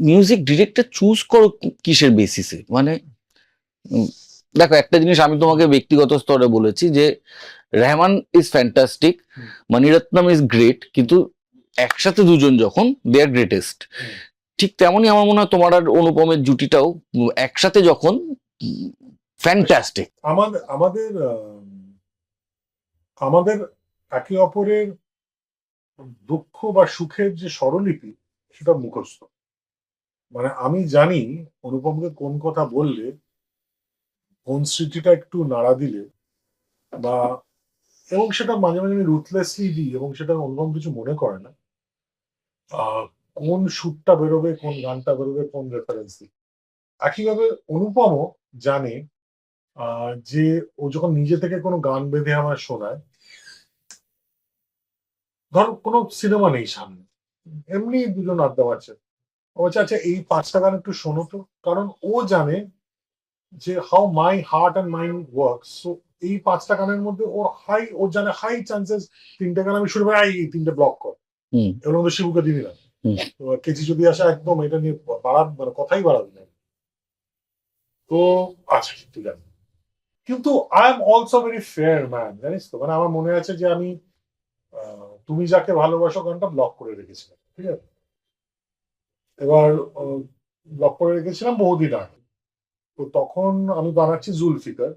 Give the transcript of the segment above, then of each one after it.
Music director choose করো কিসের বেসিসে মানে দেখো একটা জিনিস আমি তোমাকে ব্যক্তিগত স্তরে বলেছি যে Rahman is fantastic. Mani Ratnam is great কিন্তু একসাথে দুজন যখন দে আর গ্রেটেস্ট ঠিক তেমনই আমার মনে হয় তোমার আর অনুপমের জুটিটাও একসাথে যখন ফ্যান্টাস্টিক আমাদের আমাদের আমাদের একে অপরের দুঃখ বা সুখের যে স্বরলিপি সেটা মুখস্থ। মানে আমি জানি অনুপমকে কোন কথা বললে, কোন স্মৃতিটা একটু নাড়া দিলে বা, এবং সেটা মাঝে মাঝে আমি রুথলেসলি দিই এবং সেটা অনুপম কিছু মনে করে না কোন সুরটা বেরোবে, কোন গানটা বেরোবে, কোন রেফারেন্স দিই। একইভাবে অনুপমও জানে যে ও যখন নিজে থেকে কোনো গান বেঁধে আমার শোনায়, ধর কোনো সিনেমা নেই সামনে, এমনি দুজন আড্ডা ও বলছে আচ্ছা এই পাঁচটা গান একটু শোনো তো। কারণ ও জানে যে how my heart and mind work so এই পাঁচটা গানের মধ্যে ওর হাই ও জানে হাই চান্সেস তিনটা গান আমি শুরু করি এই তিনটে ব্লক কর। এর মধ্যে শিবুকে দিবি না কেজি যদি আসে একদম এটা নিয়ে বাড়ার মানে কথাই বাড়াবি না। তো আচ্ছা ঠিক আছে। কিন্তু I am also very fair man জানিস তো? মানে আমার মনে আছে যে আমি আহ, তুমি যাকে ভালোবাসো গানটা ব্লক করে রেখেছিলাম ঠিক আছে? এবার ব্লক করে রেখেছিলাম বহুদিন আগে। তো তখন আমি বানাচ্ছি জুলফিকার।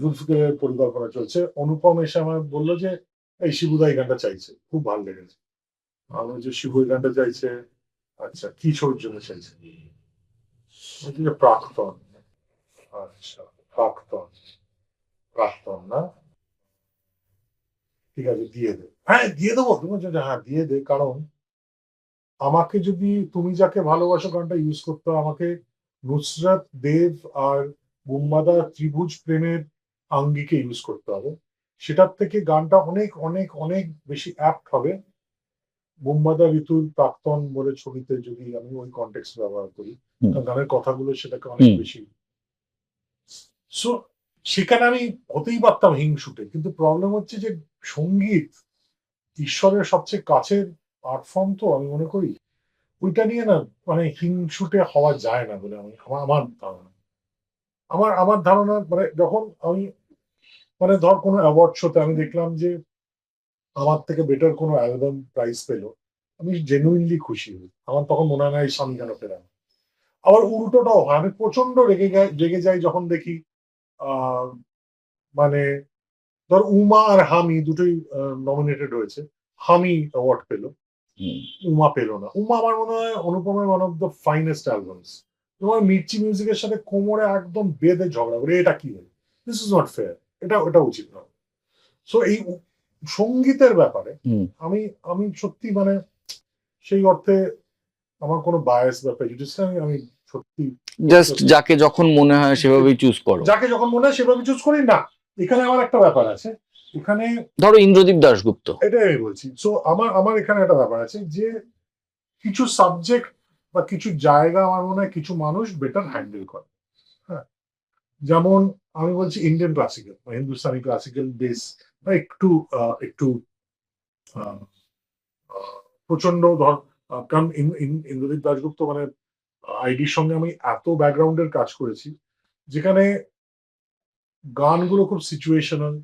জুলফিকারের পরিকল্পনা চলছে। অনুপম এসে আমার বলল যে, এই শিবুদা এই গানটা চাইছে। খুব ভালো লেগেছে। আমি যে শিবু এই গানটা চাইছে? আচ্ছা কি ছবির জন্য চাইছে? প্রাক্তন। আচ্ছা প্রাক্তন। প্রাক্তন না? ঠিক আছে, দিয়ে দে। হ্যাঁ দিয়ে দেবো। তুমি হ্যাঁ দিয়ে দে। কারণ আমাকে যদি তুমি যাকে ভালোবাসো গানটা ইউজ করতে আমাকে নুসরাত দেব আর গুম্বাদা ত্রিভুজ প্রেমের আঙ্গিকে ইউজ করতে হবে। সেটার থেকে গানটা অনেক অনেক অনেক বেশি অ্যাপ্ট হবে। বুম্বাদা ঋতুর প্রাক্তন বলে ছবিতে যদি আমি ওই কন্টেক্স ব্যবহার করি গানের কথাগুলো সেটাকে অনেক বেশি সো সেখানে আমি হতেই পারতাম হিংসুটে কিন্তু প্রবলেম হচ্ছে যে সংগীত ঈশ্বরের সবচেয়ে কাছের আর্ট ফর্ম তো আমি মনে করি ওইটা নিয়ে না মানে হিংসুটে হওয়া যায় না বলে আমি আমার ধারণা। আমার আমার ধারণা মানে যখন আমি মানে ধর কোনো অ্যাওয়ার্ড শোতে আমি দেখলাম যে আমার থেকে বেটার কোনো অ্যালবাম প্রাইজ পেল, আমি জেনুইনলি খুশি হই। আমার তখন মনে হয় স্বামী কেন পেলাম আবার উল্টোটাও হয়, আমি প্রচণ্ড রেগে রেগে যাই যখন দেখি মানে ধর উমা আর হামি দুটোই নমিনেটেড হয়েছে। হামি অ্যাওয়ার্ড পেল। উমা পেল না। উমা আমার মনে হয় অনুপমের one of the finest albums তোমার মির্চি মিউজিকের সাথে কোমরে একদম বেঁধে ঝগড়া করে এটা কি হলো দিস ইজ নট ফেয়ার এটা এটা উচিত নয়। সো এই সঙ্গীতের ব্যাপারে আমি আমি সত্যি মানে সেই অর্থে আমার কোনো বায়াস বা প্রেজুডিস আমি আমি সত্যি জাস্ট যাকে যখন মনে হয় সেভাবেই চুজ করো। যাকে যখন মনে হয় সেভাবে চুজ করি। না এখানে আমার একটা ব্যাপার আছে। এখানে ধরো ইন্দ্রদীপ দাশগুপ্ত। এটাই আমি বলছি। সো আমার আমার এখানে একটা ব্যাপার আছে যে কিছু সাবজেক্ট বা কিছু জায়গা আমার মনে হয় কিছু মানুষ বেটার হ্যান্ডেল করে। হ্যাঁ। যেমন আমি বলছি ইন্ডিয়ান ক্লাসিক্যাল বা হিন্দুস্তানি ক্লাসিক্যাল বেস বা একটু একটু প্রচণ্ড ধর কারণ ইন- ইন- ইন্দ্রদীপ দাশগুপ্ত মানে আইডির সঙ্গে আমি এত ব্যাকগ্রাউন্ডের কাজ করেছি যেখানে গানগুলো খুব সিচুয়েশনাল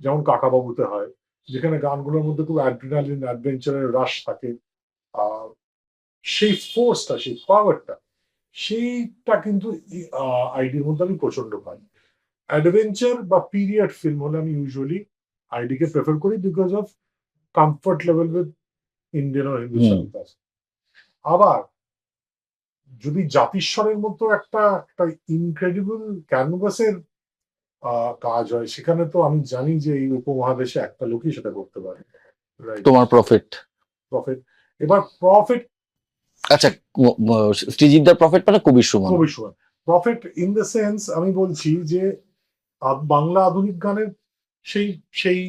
যেমন কাকাবাবুতে হয় যেখানে গানগুলোর মধ্যে খুব অ্যাড্রিনালিন অ্যাডভেঞ্চারের রাশ থাকে সেই ফোর্সটা সেই পাওয়ারটা সেইটা কিন্তু আইডির মধ্যে আমি প্রচণ্ড পাই। অ্যাডভেঞ্চার বা পিরিয়ড ফিল্ম হলে আমি ইউজুয়ালি আইডিকে প্রেফার করি because of comfort level with Indian আর হিন্দুস্তানি আবার যদি জাতিস্বরের মতো একটা একটা ইনক্রেডিবল ক্যানভাসের কাজ হয়। সেখানে তো আমি জানি যে এই উপমহাদেশে একটা লোকই সেটা করতে পারে। তোমার প্রফিট প্রফিট এবার প্রফিট আচ্ছা শ্রীজিদ্দার প্রফিট মানে কবির সুমন। কবি Suman. Profit in the sense আমি বলছি যে বাংলা আধুনিক গানের সেই সেই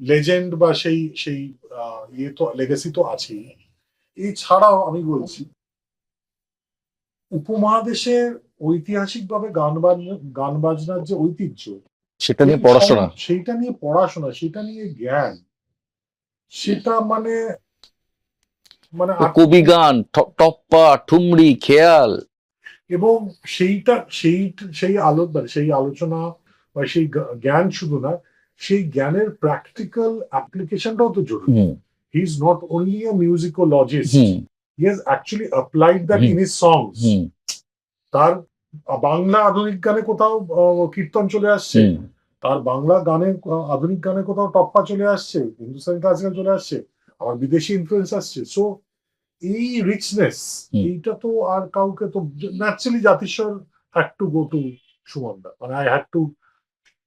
লেজেন্ড বা সেই সেই ইয়ে তো লেগেসি তো আছেই। এছাড়াও আমি বলছি উপমহাদেশের ঐতিহাসিকভাবে গান বাজনা গান বাজনার যে ঐতিহ্য সেটা নিয়ে পড়াশোনা। সেইটা নিয়ে পড়াশোনা সেটা নিয়ে জ্ঞান সেটা মানে মানে কবি গান টপ্পা ঠুমরি খেয়াল। এবং সেইটা সেই সেই আলো মানে সেই আলোচনা বা সেই জ্ঞান শুধু না সেই জ্ঞানের প্র্যাকটিক্যাল অ্যাপ্লিকেশনটাও তো জরুরি। He is not only a musicologist he has actually applied that hmm. In his songs hmm তার বাংলা আধুনিক গানে কোথাও কীর্তন চলে আসছে। হুম তার বাংলা গানে আধুনিক গানে কোথাও টপ্পা চলে আসছে হিন্দুস্তানি ক্লাসিক্যাল চলে আসছে আবার বিদেশি ইনফ্লুয়েন্স আসছে। সো এই রিচনেস। এইটা তো আর কাউকে তো naturally Jatishwar had to go to সুমনদা। মানে I had to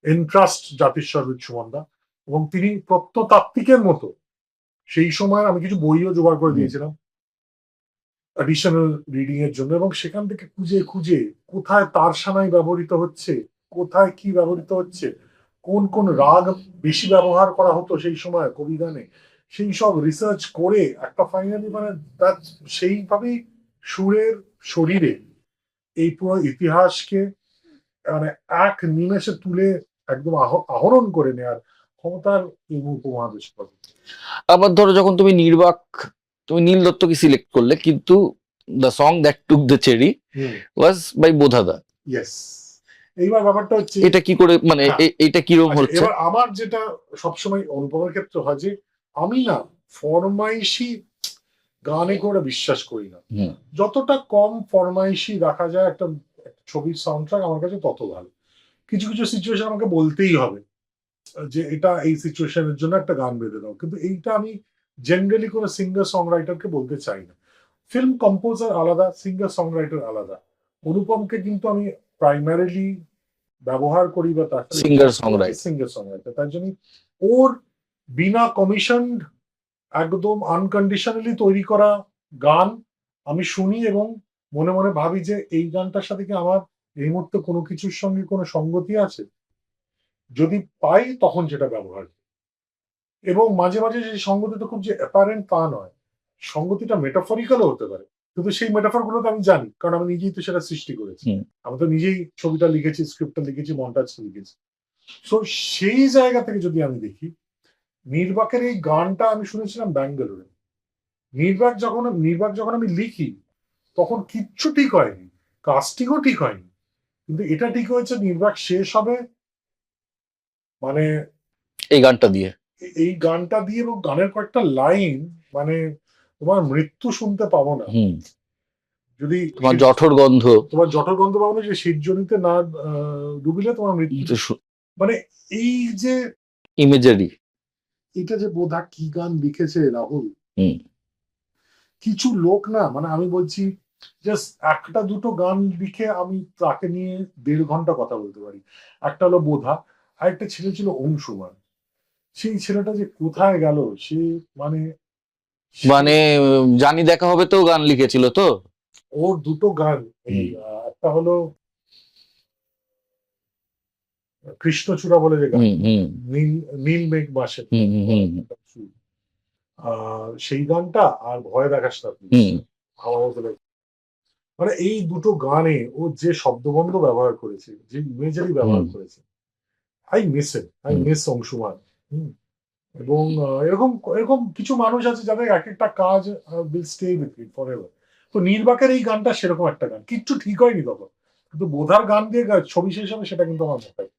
entrust Jatishwar with সুমনদা। এবং তিনি প্রত্নতাত্ত্বিকের মতো সেই সময় আমি কিছু বইও জোগাড় করে। দিয়েছিলাম। অ্যাডিশনাল রিডিং এর জন্য এবং সেখান থেকে খুঁজে খুঁজে কোথায় তার সানাই ব্যবহৃত হচ্ছে, কোথায় কি ব্যবহৃত হচ্ছে, কোন কোন রাগ বেশি ব্যবহার করা হতো সেই সময় কবি গানে সেই সব রিসার্চ করে একটা ফাইনালি মানে সেইভাবেই সুরের শরীরে এই পুরো ইতিহাসকে মানে এক নিমেষে তুলে একদম আহ- আহরণ করে নেয়ার ক্ষমতার এই উপমহাদেশ আবার ধরো যখন তুমি নির্বাক তুমি নীল দত্তকে সিলেক্ট করলে কিন্তু the song that took the cherry was by বোধাদা yes এইবার ব্যাপারটা হচ্ছে এটা কি করে মানে হ্যাঁ। এটা কীরকম আচ্ছা, হচ্ছে? এবার আমার যেটা সবসময় অনুপমের ক্ষেত্রে হয় যে আমি না ফরমাইশি গানে করে বিশ্বাস করি না। যতটা কম ফরমাইশি রাখা যায় একটা ছবির সাউন্ড ট্র্যাক আমার কাছে তত ভালো। কিছু কিছু সিচুয়েশন আমাকে বলতেই হবে যে এটা এই সিচুয়েশনের জন্য একটা গান বেঁধে দাও। কিন্তু এইটা আমি জেনারেলি কোনো সিঙ্গার সং রাইটারকে বলতে চাই না ফিল্ম কম্পোজার আলাদা সিঙ্গার সং রাইটার আলাদা অনুপমকে কিন্তু আমি প্রাইমারিলি ব্যবহার করি বা তার Singer songwriter. Singer song writer তার জন্য ওর বিনা কমিশন একদম আনকন্ডিশনালি তৈরি করা গান আমি শুনি এবং মনে মনে ভাবি যে এই গানটার সাথে কি আমার এই মুহূর্তে কোনো কিছুর সঙ্গে কোনো সঙ্গতি আছে যদি পাই তখন সেটা ব্যবহার করি। এবং মাঝে মাঝে সেই সঙ্গতিটা খুব যে অ্যাপারেন্ট তা নয় সঙ্গতিটা মেটাফরিক্যালও হতে পারে। কিন্তু সেই মেটাফরগুলো তো আমি জানি কারণ আমি নিজেই তো সেটা সৃষ্টি করেছি। আমি তো নিজেই ছবিটা লিখেছি স্ক্রিপ্টটা লিখেছি মন্টাজটা লিখেছি। সো সেই জায়গা থেকে যদি আমি দেখি নির্বাকের এই গানটা আমি শুনেছিলাম ব্যাঙ্গালোরে। নির্বাক যখন নির্বাক যখন আমি লিখি তখন কিচ্ছু ঠিক হয়নি কাস্টিংও ঠিক হয়নি। কিন্তু এটা ঠিক হয়েছে নির্বাক শেষ হবে মানে এই গানটা দিয়ে। এই গানটা দিয়ে এবং গানের কয়েকটা লাইন মানে তোমার মৃত্যু শুনতে পাবো না। যদি তোমার জঠর গন্ধ। তোমার জঠর গন্ধ পাবো না যে শীতজনিতে না ডুবিলে তোমার মৃত্যু। মানে এই যে ইমেজারি এটা যে বোধা কি গান লিখেছে রাহুল। হুম। কিছু লোক না মানে আমি বলছি জাস্ট একটা দুটো গান লিখে আমি তাকে নিয়ে দেড় ঘণ্টা কথা বলতে পারি। একটা হলো বোধা আর একটা ছেলে ছিল অংশুমান। সেই ছেলেটা যে কোথায় গেল সে মানে মানে জানি দেখা হবে তো গান লিখেছিল তো। ওর দুটো গান একটা হলো কৃষ্ণচূড়া বলে যে গান নীল নীল মেঘ আহ, সেই গানটা আর ভয় দেখাস না মানে এই দুটো গানে ও যে শব্দবন্ধ ব্যবহার করেছে যে ইমেজারি ব্যবহার করেছে I miss it I miss Anshuman. এবং এরকম এরকম কিছু মানুষ আছে যাদের এক একটা কাজ will stay with it forever তো নির্বাকের এই গানটা সেরকম একটা গান। কিচ্ছু ঠিক হয়নি তখন। কিন্তু বোধার গান দিয়ে ছবি শেষ হবে, সেটা কিন্তু আমার মাথায়